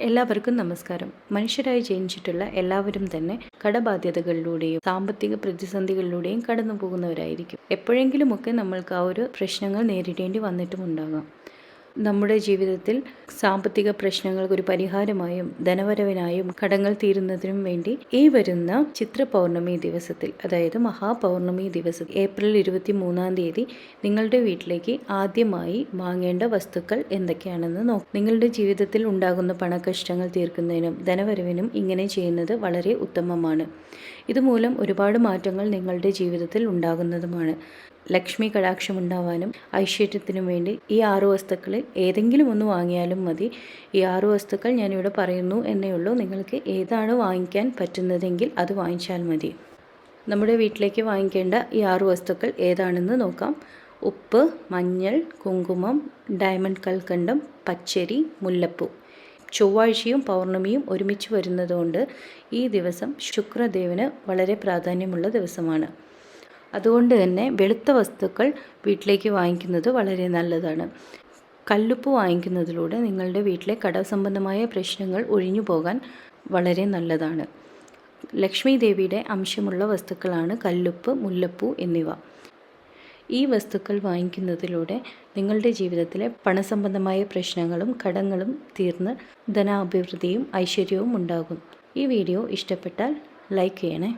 എല്ലാവർക്കും നമസ്കാരം. മനുഷ്യരായി ജനിച്ചിട്ടുള്ള എല്ലാവരും തന്നെ കടബാധ്യതകളിലൂടെയും സാമ്പത്തിക പ്രതിസന്ധികളിലൂടെയും കടന്നു പോകുന്നവരായിരിക്കും എപ്പോഴെങ്കിലുമൊക്കെ നമ്മൾക്ക് ആ ഒരു പ്രശ്നങ്ങൾ നേരിടേണ്ടി വന്നിട്ടും ഉണ്ടാകാം നമ്മുടെ ജീവിതത്തിൽ സാമ്പത്തിക പ്രശ്നങ്ങൾക്ക് ഒരു പരിഹാരമായും ധനവരവിനായും കടങ്ങൾ തീരുന്നതിനും വേണ്ടി ഈ വരുന്ന ചിത്ര പൗർണമി ദിവസത്തിൽ അതായത് മഹാപൗർണമി ദിവസം ഏപ്രിൽ ഇരുപത്തി മൂന്നാം തീയതി നിങ്ങളുടെ വീട്ടിലേക്ക് ആദ്യമായി വാങ്ങേണ്ട വസ്തുക്കൾ എന്തൊക്കെയാണെന്ന് നോക്കും. നിങ്ങളുടെ ജീവിതത്തിൽ ഉണ്ടാകുന്ന പണക്കഷ്ടങ്ങൾ തീർക്കുന്നതിനും ധനവരവിനും ഇങ്ങനെ ചെയ്യുന്നത് വളരെ ഉത്തമമാണ്. ഇതുമൂലം ഒരുപാട് മാറ്റങ്ങൾ നിങ്ങളുടെ ജീവിതത്തിൽ ഉണ്ടാകുന്നതുമാണ്. ലക്ഷ്മി കടാക്ഷം ഉണ്ടാവാനും ഐശ്വര്യത്തിനും വേണ്ടി ഈ ആറു വസ്തുക്കളിൽ ഏതെങ്കിലും ഒന്ന് വാങ്ങിയാലും മതി. ഈ ആറ് വസ്തുക്കൾ ഞാനിവിടെ പറയുന്നു എന്നേ ഉള്ളൂ. നിങ്ങൾക്ക് ഏതാണ് വാങ്ങിക്കാൻ പറ്റുന്നതെങ്കിൽ അത് വാങ്ങിച്ചാൽ മതി. നമ്മുടെ വീട്ടിലേക്ക് വാങ്ങിക്കേണ്ട ഈ ആറ് വസ്തുക്കൾ ഏതാണെന്ന് നോക്കാം. ഉപ്പ് മഞ്ഞൾ കുങ്കുമം ഡയമണ്ട് കൽക്കണ്ടം പച്ചരി മുല്ലപ്പൂ. ചൊവ്വാഴ്ചയും പൗർണമിയും ഒരുമിച്ച് വരുന്നതുകൊണ്ട് ഈ ദിവസം ശുക്രദേവന് വളരെ പ്രാധാന്യമുള്ള ദിവസമാണ്. അതുകൊണ്ട് തന്നെ വെളുത്ത വസ്തുക്കൾ വീട്ടിലേക്ക് വാങ്ങിക്കുന്നത് വളരെ നല്ലതാണ്. കല്ലുപ്പ് വാങ്ങിക്കുന്നതിലൂടെ നിങ്ങളുടെ വീട്ടിലെ കട സംബന്ധമായ പ്രശ്നങ്ങൾ ഒഴിഞ്ഞു പോകാൻ വളരെ നല്ലതാണ്. ലക്ഷ്മി ദേവിയുടെ അംശമുള്ള വസ്തുക്കളാണ് കല്ലുപ്പ് മുല്ലപ്പൂ എന്നിവ. ഈ വസ്തുക്കൾ വാങ്ങിക്കുന്നതിലൂടെ നിങ്ങളുടെ ജീവിതത്തിലെ പണസംബന്ധമായ പ്രശ്നങ്ങളും കടങ്ങളും തീർന്ന് ധനാഭിവൃദ്ധിയും ഐശ്വര്യവും ഉണ്ടാകും. ഈ വീഡിയോ ഇഷ്ടപ്പെട്ടാൽ ലൈക്ക് ചെയ്യണേ.